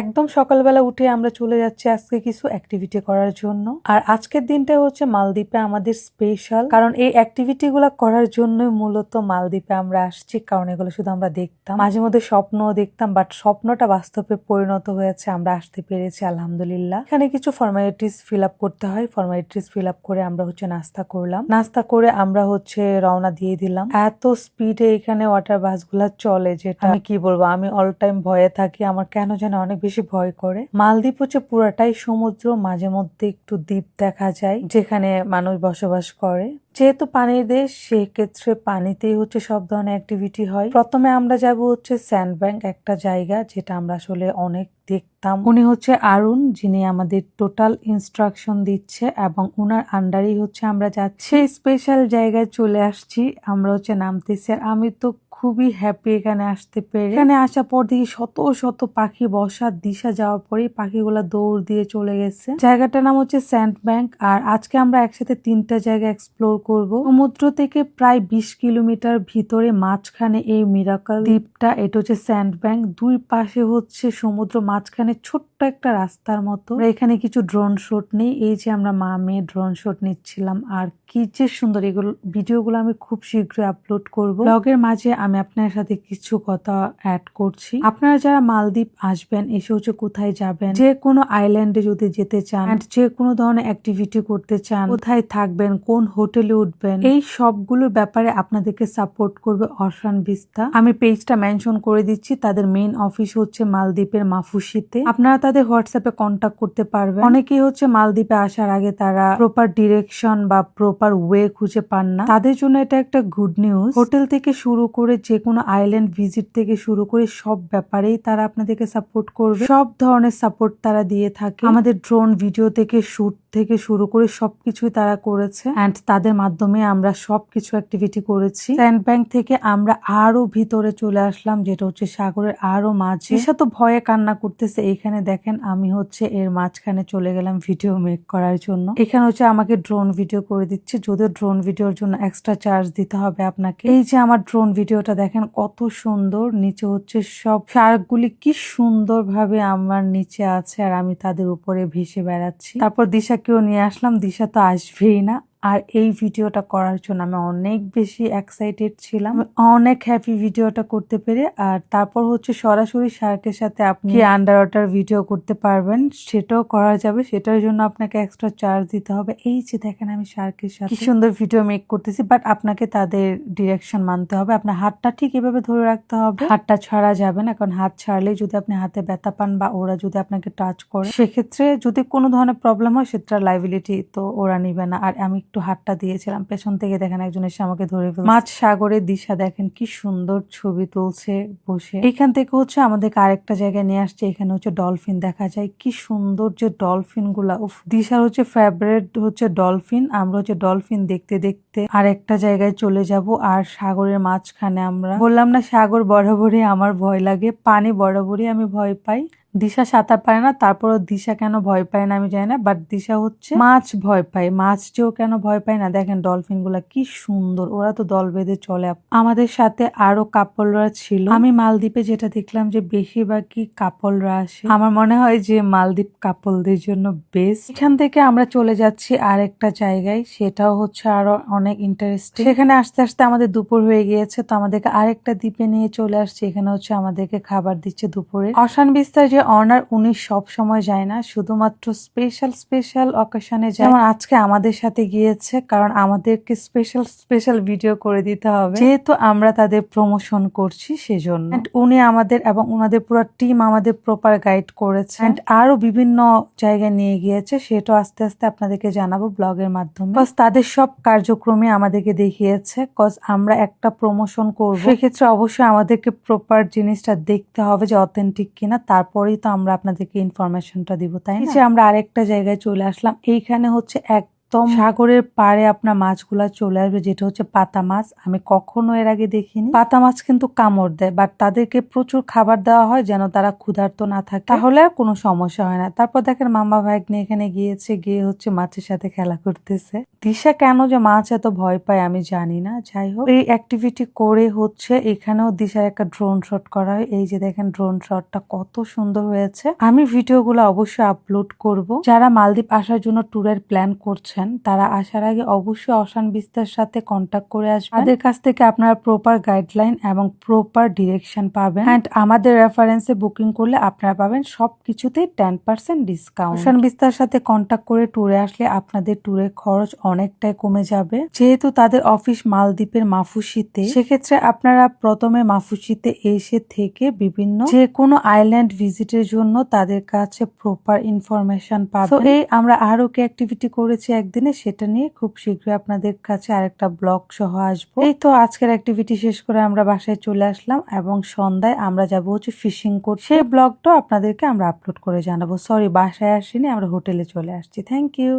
একদম সকালবেলা উঠে আমরা চলে যাচ্ছি আজকে কিছু অ্যাক্টিভিটি করার জন্য। আর আজকের দিনটা হচ্ছে মালদ্বীপে আমাদের স্পেশাল কারণ এই অ্যাক্টিভিটি করার জন্যই মূলত মালদ্বীপে আমরা আসছি, কারণ এগুলো শুধু আমরা দেখতাম। মাঝে মধ্যে স্বপ্নও দেখতাম বাট স্বপ্নটা বাস্তবে পরিণত হয়েছে, আমরা আসতে পেরেছি, আলহামদুলিল্লাহ। এখানে কিছু ফর্মালিটিস ফিল আপ করতে হয় ফর্মালিটিস ফিল আপ করে আমরা হচ্ছে নাস্তা করলাম। নাস্তা করে আমরা হচ্ছে রওনা দিয়ে দিলাম। এত স্পিডে এখানে ওয়াটার বাসগুলা চলে যেটা আমি কি বলব, আমি অল টাইম ভয়ে থাকি, আমার কেন যেন অনেক বেশি ভয় করে। মালদ্বীপ হচ্ছে পুরাটাই সমুদ্র, মাঝে মধ্যে একটু দ্বীপ দেখা যায়, যেখানে মানুষ বসবাস করে। যেহেতু পানির দেশ, সেক্ষেত্রে পানিতেই হচ্ছে সব ধরনের অ্যাক্টিভিটি হয়। প্রথমে আমরা যাব হচ্ছে স্যান্ড ব্যাংক একটা জায়গা, যেটা আমরা আসলে অনেক দেখতাম। উনি হচ্ছে আরুন, যিনি আমাদের টোটাল ইনস্ট্রাকশন দিচ্ছে এবং উনার আন্ডারেই হচ্ছে আমরা যাচ্ছি। স্পেশাল জায়গায় চলে আসছি, আমরা হচ্ছে নামতেছি, আর আমি তো খুবই হ্যাপি এখানে আসতে পেরে। এখানে আসার পর দেখি শত শত পাখি বসার দিশা যাওয়ার পরেই পাখিগুলা দৌড় দিয়ে চলে গেছে। জায়গাটার নাম হচ্ছে স্যান্ড ব্যাংক আর আজকে আমরা একসাথে তিনটা জায়গা এক্সপ্লোর করব। সমুদ্র থেকে প্রায় বিশ কিলোমিটার ভিতরে মাঝখানে এই মিরাকল দ্বীপটা, এটা হচ্ছে স্যান্ড ব্যাংক দুই পাশে হচ্ছে সমুদ্র, মাঝখানে ছোট্ট একটা রাস্তার মতো। এখানে কিছু ড্রোন শুট নেই। এই যে আমরা মা মেয়ে ড্রোন শুট নিচ্ছিলাম। আর কি যে সুন্দর এগুলো, ভিডিওগুলো আমি খুব শীঘ্রই আপলোড করব। ব্লগের মাঝে আমি আপনার সাথে কিছু কথা অ্যাড করছি। আপনারা যারা মালদ্বীপ আসবেন, এসে হচ্ছে কোথায় যাবেন, যে কোনো আইল্যান্ডে যদি যেতে চান যে কোনো ধরনের অ্যাক্টিভিটি করতে চান, কোথায় থাকবেন, কোন হোটেলে উঠবেন, এই সবগুলোর ব্যাপারে আপনাদেরকে সাপোর্ট করবে অরসান বিস্তা। আমি পেজটা মেনশন করে দিচ্ছি, তাদের মেইন অফিস হচ্ছে মালদ্বীপের মাফুসিতে। আপনারা তাদের হোয়াটসঅ্যাপে কন্ট্যাক্ট করতে পারবেন। অনেকেই হচ্ছে মালদ্বীপে আসার আগে তারা প্রপার ডিরেকশন বা প্রপার ওয়ে খুঁজে পান না। তাদের জন্য এটা একটা গুড নিউজ হোটেল থেকে শুরু করে যে কোনো আইল্যান্ড ভিজিট থেকে শুরু করে সব ব্যাপারেই তারা আপনাদেরকে সাপোর্ট করবে। সব ধরনের সাপোর্ট তারা দিয়ে থাকে। আমাদের ড্রোন ভিডিও থেকে শুট থেকে শুরু করে সবকিছুই তারা করেছে। অ্যান্ড তাদের মাধ্যমে আমরা সবকিছু অ্যাক্টিভিটি করেছি। স্যান্ড ব্যাংক থেকে আমরা আরও ভিতরে চলে আসলাম, যেটা হচ্ছে সাগরের আরও মাঝে। ঈশা তো ভয়ে কান্না করতেছে এখানে দেখেন আমি হচ্ছে এর মাঝখানে চলে গেলাম ভিডিও মেক করার জন্য। এখানে হচ্ছে আমাকে ড্রোন ভিডিও করে দিচ্ছে যদিও ড্রোন ভিডিওর জন্য এক্সট্রা চার্জ দিতে হবে আপনাকে। এই যে আমার ড্রোন ভিডিওটা দেখেন কত সুন্দর, নিচে হচ্ছে সব শার্কগুলি কি সুন্দর ভাবে আমার নিচে আছে আর আমি তাদের উপরে ভেসে বেড়াচ্ছি। তারপর দিশাকেও নিয়ে আসলাম দিশা তো আসবেই না। আর এই ভিডিওটা করার জন্য আমি অনেক বেশি এক্সাইটেড ছিলাম। অনেক হ্যাপি ভিডিওটা করতে পেরে। আর তারপর হচ্ছে সরাসরি শার্কের সাথে আপনি আন্ডার ওয়াটার ভিডিও করতে পারবেন। সেটাও করা যাবে। সেটার জন্য আপনাকে এক্সট্রা চার্জ দিতে হবে। এই যে দেখেন আমি শার্কের সাথে কি সুন্দর ভিডিও মেক করতেছি। বাট আপনাকে তাদের ডিরেকশন মানতে হবে। আপনার হাতটা ঠিক এভাবে ধরে রাখতে হবে। হাতটা ছাড়া যাবে না। কারণ হাত ছাড়লে যদি আপনি হাতে ব্যথা পান বা ওরা যদি আপনাকে টাচ করে সেক্ষেত্রে যদি কোনো ধরনের প্রবলেম হয় সেটা লাইবিলিটি তো ওরা নিবে না। আর আমি একটু হাতটা দিয়েছিলাম। পেছন থেকে দেখেন একজন এসে আমাকে ধরে ফেলছে। মাছ সাগরের দিশা দেখেন কি সুন্দর ছবি তুলছে বসে। এখান থেকে হচ্ছে আমাদেরকে আরেকটা জায়গায় নিয়ে আসছে এখানে হচ্ছে ডলফিন দেখা যায়। কি সুন্দর যে ডলফিনগুলা উফ। দিশার হচ্ছে ফেভারেট হচ্ছে ডলফিন আমরা হচ্ছে ডলফিন দেখতে দেখতে আর একটা জায়গায় চলে যাব আর সাগরের মাঝখানে আমরা। বললাম না সাগর বরাবরই আমার ভয় লাগে পানি বরাবরই আমি ভয় পাই। দিশা সাঁতার পারে না, তারপরও দিশা কেন ভয় পায় না আমি জানি না বাট দিশা হচ্ছে মাছ ভয় পায় মাছ যেও কেন ভয় পায় না? দেখেন ডলফিনগুলা কি সুন্দর, ওরা তো দল বেঁধে চলে। আমাদের সাথে আরও কাপলরা ছিল। আমি মালদ্বীপে যেটা দেখলাম যে বেশিরভাগই কাপলরা আসে। আমার মনে হয় যে মালদ্বীপ কাপলদের জন্য বেস্ট এখান থেকে আমরা চলে যাচ্ছি আরেকটা জায়গায়, সেটাও হচ্ছে আরও অনেক ইন্টারেস্টিং সেখানে আস্তে আস্তে আমাদের দুপুর হয়ে গিয়েছে, তো আমাদেরকে আরেকটা দ্বীপে নিয়ে চলে আসছে। এখানে হচ্ছে আমাদেরকে খাবার দিচ্ছে দুপুরে। অশান বিস্তার যে অনার উনি সব সময় যায় না, শুধুমাত্র স্পেশাল স্পেশাল অকেশনে যায়। যেমন আজকে আমাদের সাথে গিয়েছে, কারণ আমাদেরকে স্পেশাল স্পেশাল ভিডিও করে দিতে হবে। যেহেতু আমরা তাদের প্রমোশন করছি সেজন্য। উনি আমাদের এবং ওনাদের পুরো টিম আমাদের প্রপার গাইড করেছে। And আরও বিভিন্ন জায়গায় নিয়ে গিয়েছে সেটাও আস্তে আস্তে আপনাদেরকে জানাব ব্লগের মাধ্যমে। Cause তাদের সব কার্যক্রমে আমাদেরকে দেখিয়েছে কজ আমরা একটা প্রমোশন করব। সেক্ষেত্রে অবশ্যই আমাদেরকে প্রপার জিনিসটা দেখতে হবে যে অথেন্টিক কিনা তারপরেই তো আমরা আপনাদেরকে ইনফরমেশনটা দিব, তাই না? আমরা আরেকটা জায়গায় চলে আসলাম, এইখানে হচ্ছে এক একদম সাগরের পাড়ে আপনার মাছগুলা চলে আসবে, যেটা হচ্ছে পাতা মাছ। আমি কখনো এর আগে দেখিনি। পাতা মাছ কিন্তু কামড় দেয় বাট তাদেরকে প্রচুর খাবার দেওয়া হয় যেন তারা ক্ষুধার্ত না থাকে। তাহলে আর কোনো সমস্যা হয় না। তারপর দেখেন মামা ভাগ্নে এখানে গিয়েছে, গিয়ে হচ্ছে মাছের সাথে খেলা করতেছে। দিশা কেন যে মাছ এত ভয় পায় আমি জানি না। যাই হোক, এই অ্যাক্টিভিটি করে হচ্ছে, এখানেও দিশার একটা ড্রোন শট করা হয়। এই যে দেখেন ড্রোন শটটা কত সুন্দর হয়েছে। আমি ভিডিওগুলো অবশ্যই আপলোড করব। যারা মালদ্বীপ আসার জন্য ট্যুরের প্ল্যান করছেন তারা আসার আগে অবশ্যই অশান বিস্তার সাথে কন্ট্যাক্ট করে আসবেন। তাদের কাছ থেকে আপনারা প্রপার গাইডলাইন এবং প্রপার ডিরেকশন পাবেন। অ্যান্ড আমাদের রেফারেন্সে বুকিং করলে আপনারা পাবেন সব কিছুতেই টেন পার্সেন্ট ডিসকাউন্ট অশান বিস্তার সাথে কন্ট্যাক্ট করে ট্যুরে আসলে আপনাদের ট্যুরের খরচ অনেকটাই কমে যাবে। যেহেতু তাদের অফিস মালদ্বীপের মাফুসিতে, সেক্ষেত্রে আপনারা প্রথমে মাফুসিতে এসে থেকে বিভিন্ন যে কোনো আইল্যান্ড ভিজিটের জন্য তাদের কাছে প্রপার ইনফরমেশন পাবেন। এই আমরা আরও কি অ্যাক্টিভিটি করেছি একদিনে সেটা নিয়ে খুব শীঘ্রই আপনাদের কাছে আরেকটা ব্লগ সহ আসব। এই তো আজকের অ্যাক্টিভিটি শেষ করে আমরা বাসায় চলে আসলাম এবং সন্ধ্যায় আমরা যাব হচ্ছে ফিশিং করতে। সেই ব্লগটাও আপনাদেরকে আমরা আপলোড করে জানাব। সরি বাসায় আসিনি, আমরা হোটেলে চলে আসছি। Thank you